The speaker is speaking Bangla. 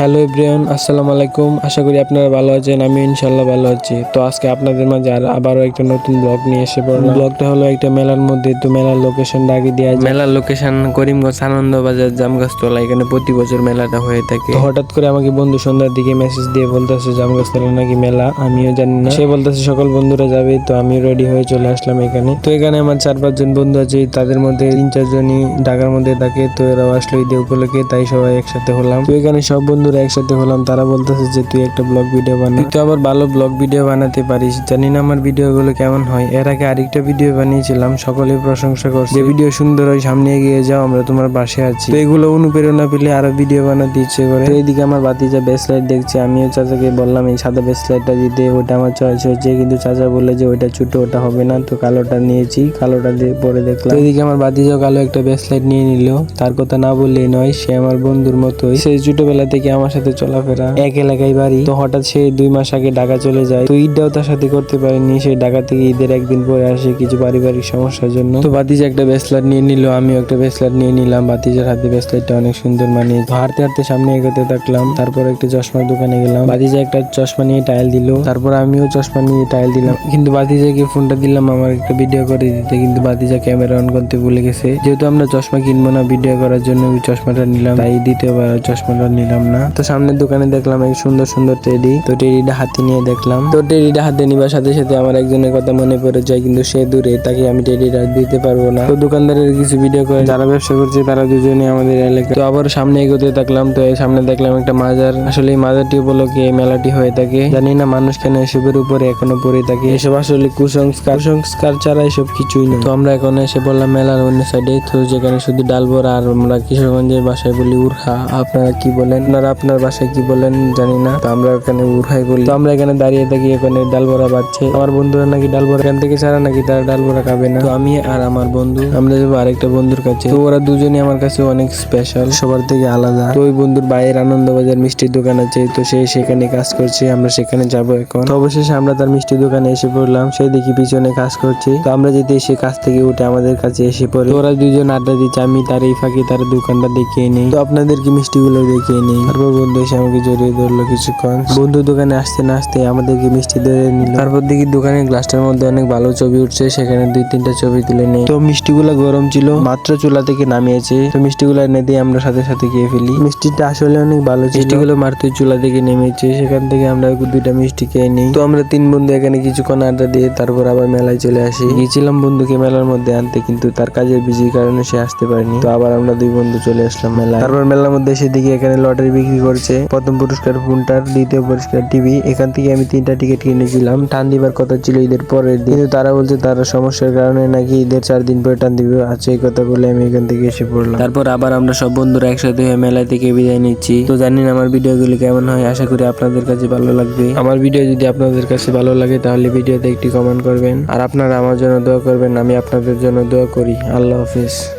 হ্যালো এভরিওয়ান আসসালামু আলাইকুম। আশা করি আপনারা ভালো আছেন আমি ইনশাল্লাহ ভালো আছি। তো আজকে আপনাদের মাঝে আর আবারও একটা নতুন ব্লগ নিয়ে এসে পড়লাম ব্লগটা হলো একটা মেলার মধ্যে তো মেলার লোকেশন আগে দেওয়া মেলার লোকেশন করিমগঞ্জ আনন্দবাজার জামগাছতলা এখানে প্রতি বছর মেলাটা হয়ে থাকে। তো হঠাৎ করে আমাকে বন্ধু সন্ধ্যার দিকে মেসেজ দিয়ে বলতেছে জামগাছতলা নাকি মেলা? আমিও জানি না। সে বলতেছে সকল বন্ধুরা যাবে তো আমিও রেডি হয়ে চলে আসলাম এখানে। তো এখানে আমার চার পাঁচজন বন্ধু আছে তাদের মধ্যে তিন চারজনই ঢাকার মধ্যে থাকে। তো এরাও আসলো ঈদে উপলক্ষে তাই সবাই একসাথে হলাম। তো এখানে সব বন্ধুরা একসাথে হলাম, তারা বলতেছে যে তুই একটা ব্লগ ভিডিও বানা। তুই তো আবার ভালো ব্লগ ভিডিও বানাতে পারিস, জানি না আমার ভিডিওগুলো কেমন হয়। এর আগে আরেকটা ভিডিও বানিয়েছিলাম, সকলে প্রশংসা করছে। যে ভিডিও সুন্দর হয়, সামনে এগিয়ে যাও, আমরা তোমার পাশে আছি। এগুলো অনুপ্রেরণা পেলে আরও ভিডিও বানাতে ইচ্ছে করে। এইদিকে আমার বাতিজা বেস্ট লাইট দেখছে, আমিও চাচাকে বললাম, এই সাদা বেস্ট লাইটটা দিতে, ওটা আমার চয়েস হচ্ছে। কিন্তু চাচা বললে যে ওইটা ছোট, ওটা হবে না। তো কালোটা নিয়েছি, কালোটা দিয়ে পরে দেখলাম। এদিকে আমার বাতিজাও কালো একটা বেস্ট লাইট নিয়ে নিল। তার কথা না বললেই নয়, সে আমার বন্ধুর মতোই। সেই ছোটবেলা থেকে আমার সাথে চলাফেরা। এক এলাকায় বাড়ি। তো হঠাৎ সে দুই মাস আগে ঢাকা চলে যায়। তো ঈদটাও তার সাথে করতে পারেনি। সে ঢাকা থেকে ঈদের একদিন পরে আসে কিছু পারিবারিক সমস্যার জন্য। তো বাতিজা একটা ব্রেসলেট নিয়ে নিল। আমিও একটা ব্রেসলেট নিয়ে নিলাম। বাতিজার হাতে ব্রেসলেটটা অনেক সুন্দর মানিয়ে তো হাঁটতে হাঁটতে সামনে এগোতে থাকলাম। তারপর একটা চশমার দোকানে গেলাম। বাতিজা একটা চশমা নিয়ে টাইল দিল। তারপর আমিও চশমা নিয়ে টাইল দিলাম। কিন্তু বাতিজাকে ফোনটা দিলাম আমার একটা ভিডিও করে দিতে। কিন্তু বাতিজা ক্যামেরা অন করতে ভুলে গেছে। যেহেতু আমরা চশমা কিনবো না ভিডিও করার জন্য, ওই চশমাটা নিলাম। তাই আর চশমাটা নিলাম না। তো সামনের দোকানে দেখলাম এক সুন্দর সুন্দর টেডি তো টেডিটা হাতে নিয়ে দেখলাম। তো টেডিটা হাতে নিবার সাথে সাথে আমার একজনের কথা মনে পড়ে যায়, কিন্তু সে দূরে, তাকে আমি টেডিটা দিতে পারব না। তো দোকানদারের কিছু ভিডিও করে, যারা ব্যবসা করছে তারা দুজনে আমাদের এলাকায়। তো আবার সামনে এগোতে থাকলাম, তো এই সামনে দেখলাম একটা মাজার। আসলে এই মাজারটি উপলক্ষে এই মেলাটি হয়ে থাকে। জানি না মানুষ কেন এসবের উপরে এখনও পড়ে থাকে। এসব আসলে কুসংস্কার। কুসংস্কার ছাড়া এসব কিছুই না তো আমরা এখন এসে বললাম মেলার অন্য সাইডে তো যেখানে শুধু ডালবরা আর আমরা কিশোরগঞ্জের বাসায় বলি উরহা আপনারা কি বলেন? আপনারা আপনার বাসায় কি বলেন জানি না। তো আমরা এখানে উরহাই বলি তো আমরা এখানে দাঁড়িয়ে থাকি, এখানে ডাল ডালবরা বাজছে আমার বন্ধুরা নাকি ডালবরা এখান থেকে ছাড়া নাকি তারা ডালবরা খাবে না। তো আমি আর আমার বন্ধু, আমরা যাব আরেকটা বন্ধুর কাছে। তো ওরা দুজনই আমার কাছে অনেক স্পেশাল সবার থেকে আলাদা। তো ওই বন্ধুর বাইরের আনন্দবাজার মিষ্টির দোকান আছে, তো সে সেখানে কাজ করছে, আমরা সেখানে যাব এখন। তো অবশেষে আমরা তার মিষ্টির দোকানে এসে পড়লাম, সে দেখি পিছনে কাজ করছে। তো আমরা যেতে সে কাজ থেকে উঠে আমাদের কাছে এসে পড়ে। ওরা দুজন আড্ডা দিচ্ছে, আমি তার এই ফাঁকে তার দোকানটা দেখিয়ে নিই। তো আপনাদেরকে মিষ্টিগুলো দেখিয়ে নিই। তারপর বন্ধু এসে আমাকে জড়িয়ে ধরলো কিছুক্ষণ। বন্ধু দোকানে আসতে না আসতে আমাদেরকে মিষ্টি ধরে নিল। তারপর দেখি দোকানের গ্লাসটার মধ্যে অনেক ভালো ছবি উঠছে, সেখানে দুই তিনটা ছবি তুলে নেই। তো মিষ্টিগুলো গরম ছিল, মাত্র চুলা থেকে নামিয়েছে। তো মিষ্টিগুলো এনে দিয়ে আমরা সাথে সাথে খেয়ে ফেলি। মিষ্টিটা আসলে অনেক ভালো মিষ্টিগুলো মাত্র চুলা থেকে নেমেছে, সেখান থেকে আমরা দুইটা মিষ্টি খেয়ে নিই। তো আমরা তিন বন্ধু এখানে কিছুক্ষণ আড্ডা দিয়ে তারপর আবার মেলায় চলে আসি। গিয়েছিলাম বন্ধুকে মেলার মধ্যে আনতে, কিন্তু তার কাজের বিজির কারণে সে আসতে পারেনি। তো আবার আমরা দুই বন্ধু চলে আসলাম মেলায়। তারপর মেলার মধ্যে এসে দিকে এখানে লটারি বিক্রি করছে। প্রথম পুরস্কার, ফোনটার দ্বিতীয় পুরস্কার, টিভি। এখান থেকে আমি তিনটা টিকিট কিনেছিলাম। টান দিবার কথা ছিল ঈদের পরের দিন। তারা বলছে তারা সমস্যার কারণে নাকি ঈদের চার দিন পরে টান দিবে। আছে এই কথা বলে আমি এখান থেকে এসে পড়লাম। তারপর আবার আমরা সব বন্ধুরা একসাথে মেলা থেকে বিদায় নিচ্ছি। তো জানি না আমার ভিডিওগুলি কেমন হয়। আশা করি আপনাদের কাছে ভালো লাগবে। আমার ভিডিও যদি আপনাদের কাছে ভালো লাগে, তাহলে ভিডিওতে একটি কমেন্ট করবেন। আর আপনারা আমার জন্য দোয়া করবেন। আমি আপনাদের জন্য দোয়া করি। আল্লাহ হাফিজ।